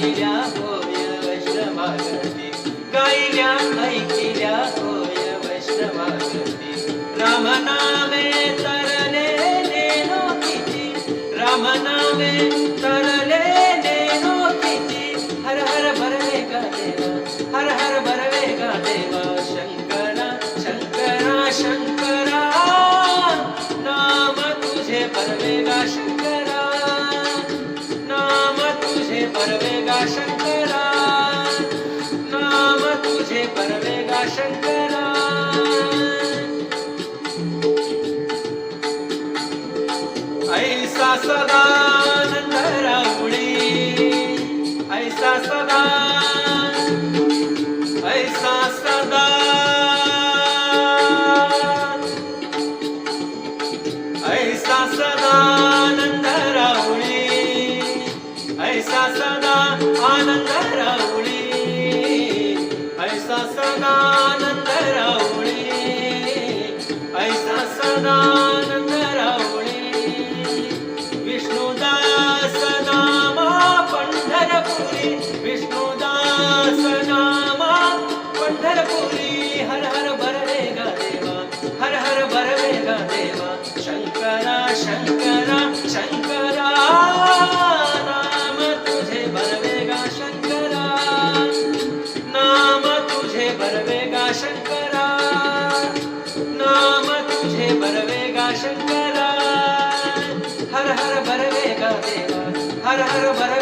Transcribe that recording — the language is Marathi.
ऐकिल्या होय वैष्णवा गती गाईल्या ऐकिल्या होय वैष्णवा गती परवेगा शंकरा नाम तुझे परवेगा शंकरा. ऐसा सदा सदानंद राऊळी ऐसा सदानंद विष्णुदास नामा पंढरपुरी. विष्णुदास नामा पंढरपुरी. हर हर बरवे गा देवा. हर हर बरवे गा देवा. शंकरा शंकरा शंकरा. तुझे बरवेगा शंकरा। हर हर बरवेगा देवा हर हर बरवेगा देवा